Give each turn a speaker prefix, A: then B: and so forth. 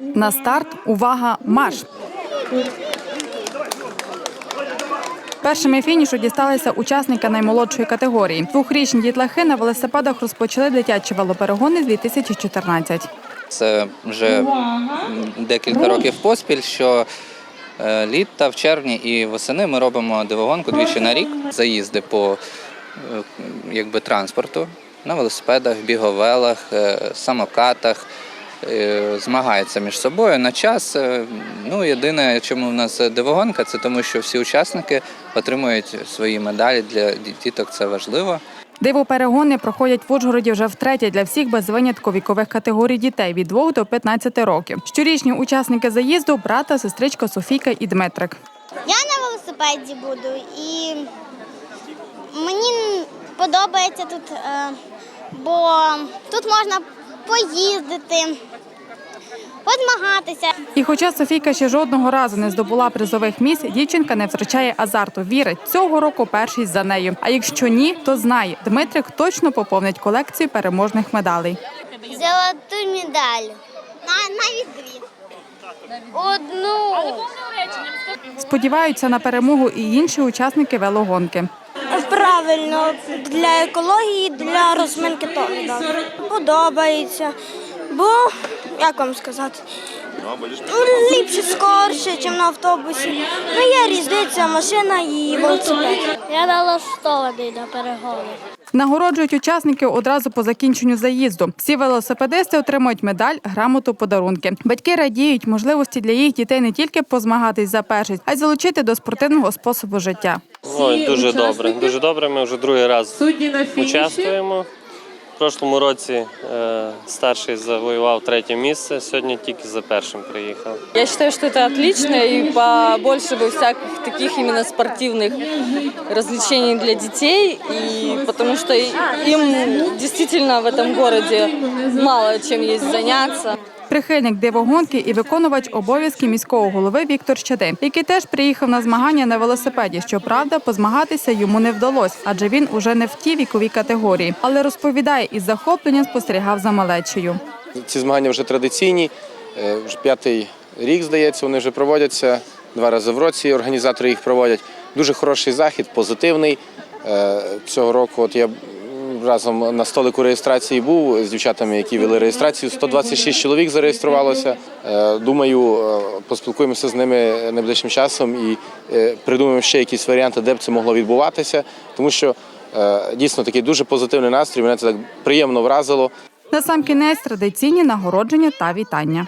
A: На старт увага, марш! Першими фінішу дісталися учасники наймолодшої категорії. Двохрічні дітлахи на велосипедах розпочали дитячі велоперегони з 2014.
B: Це вже декілька років поспіль, що е, літа в червні і восени ми робимо дивогонку двічі на рік. Заїзди по е, якби, транспорту на велосипедах, біговелах, е, самокатах. Е, Змагаються між собою на час. Е, Ну, єдине, чому в нас дивогонка, це тому, що всі учасники отримують свої медалі. Для діток це важливо.
A: Дивоперегони проходять в Ужгороді вже втретє для всіх без винятку вікових категорій дітей від 2 до 15 років. Щорічні учасники заїзду брата, сестричка Софійка і Дмитрик.
C: Я на велосипеді буду і мені подобається тут, е, бо тут можна поїздити, позмагатися.
A: І хоча Софійка ще жодного разу не здобула призових місць, дівчинка не втрачає азарту. Вірить, цього року першість за нею. А якщо ні, то знає, Дмитрик точно поповнить колекцію переможних медалей.
C: Золоту медаль. Навіть дві. Одну.
A: Сподіваються на перемогу і інші учасники велогонки.
D: Правильно, для екології, для розминки то подобається. Бо, як вам сказати, ліпше скорше, ніж на автобусі. Ну, є різниця машина і велосипед.
C: Я налаштований на перегони.
A: Нагороджують учасників одразу по закінченню заїзду. Всі велосипедисти отримують медаль, грамоту, подарунки. Батьки радіють можливості для їх дітей не тільки позмагатись за першість, а й залучити до спортивного способу життя.
E: Ой, дуже добре. Дуже добре. Ми вже другий раз
F: Судді на фініші.
E: участвуємо. В прошлому році е, старший завоював третє місце, сьогодні тільки за першим приїхав.
G: Я считаю, что это отлично и побольше бы всяких таких именно спортивных развлечений для детей, и потому что им действительно в этом городе мало чем есть заняться.
A: Прихильник дивогонки і виконувач обов'язків міського голови Віктор Щедин, який теж приїхав на змагання на велосипеді. Щоправда, позмагатися йому не вдалося, адже він уже не в тій віковій категорії. Але розповідає, із захопленням спостерігав за малечею.
H: Ці змагання вже традиційні. е, Вже п'ятий рік, здається, вони вже проводяться. Два рази в році організатори їх проводять. Дуже хороший захід, позитивний. Е, Цього року от я разом на столику реєстрації був з дівчатами, які вели реєстрацію. 126 чоловік зареєструвалося. Е, Думаю, е, поспілкуємося з ними найближчим часом і е, придумаємо ще якісь варіанти, де б це могло відбуватися, тому що дійсно такий дуже позитивний настрій. Мене це так приємно вразило.
A: На сам кінець традиційні нагородження та вітання.